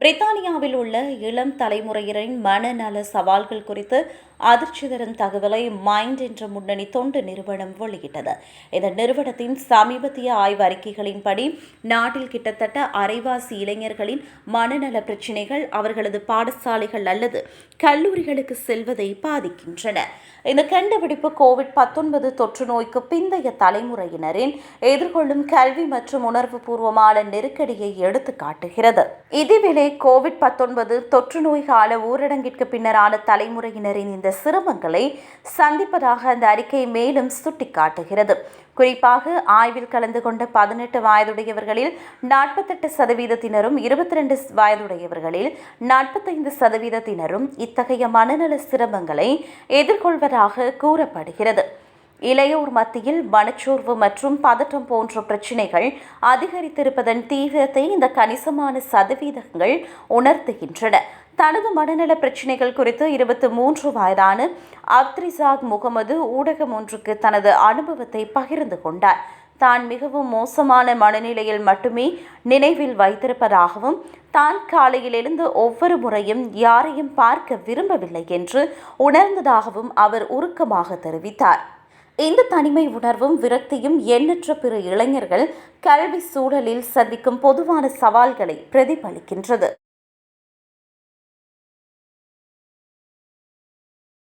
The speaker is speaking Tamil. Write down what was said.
பிரித்தானியாவில் உள்ள இளம் தலைமுறையினரின் மனநல சவால்கள் குறித்து அதிர்ச்சி தரும் தகவலை மைண்ட் என்ற முன்னணி தொண்டு நிறுவனம் வெளியிட்டது. இந்த நிறுவனத்தின் சமீபத்திய ஆய்வு அறிக்கைகளின்படி நாட்டில் கிட்டத்தட்ட அரைவாசி இளைஞர்களின் மனநல பிரச்சினைகள் அவர்களது பாடசாலைகள் அல்லது கல்லூரிகளுக்கு செல்வதை பாதிக்கின்றன. இந்த கண்டுபிடிப்பு கோவிட் பத்தொன்பது தொற்று நோய்க்கு பிந்தைய தலைமுறையினரின் எதிர்கொள்ளும் கல்வி மற்றும் உணர்வு பூர்வமான நெருக்கடியை எடுத்து காட்டுகிறது இதுவேளை கோவிட் பத்தொன்பது தொற்று நோய் கால ஊரடங்கிற்கு பின்னரான தலைமுறையினரின் இந்த சிரமங்களை சந்திப்பதாக அந்த அறிக்கை மேலும் சுட்டிக்காட்டுகிறது. குறிப்பாக ஆய்வில் கலந்து கொண்ட பதினெட்டு வயதுடையவர்களில் நாற்பத்தெட்டு சதவீதத்தினரும் இருபத்தி ரெண்டு வயதுடையவர்களில் நாற்பத்தைந்து சதவீதத்தினரும் இத்தகைய மனநல சிரமங்களை எதிர்கொள்வதாக கூறப்படுகிறது. இளையோர் மத்தியில் மனச்சோர்வு மற்றும் பதட்டம் போன்ற பிரச்சினைகள் அதிகரித்திருப்பதன் தீவிரத்தை இந்த கணிசமான சதவீதங்கள் உணர்த்துகின்றன. தனது மனநல பிரச்சினைகள் குறித்து இருபத்தி மூன்று வயதான அப்திரிசாக் முகமது ஊடகம் ஒன்றுக்கு தனது அனுபவத்தை பகிர்ந்து கொண்டார். தான் மிகவும் மோசமான மனநிலையில் மட்டுமே நினைவில் வைத்திருப்பதாகவும் தான் காலையில் எழுந்து ஒவ்வொரு முறையும் யாரையும் பார்க்க விரும்பவில்லை என்று உணர்ந்ததாகவும் அவர் உருக்கமாக தெரிவித்தார். இந்த தனிமை உணர்வும் விரக்தியும் எண்ணற்ற பிற இளைஞர்கள் கல்வி சூழலில் சந்திக்கும் பொதுவான சவால்களை பிரதிபலிக்கின்றது.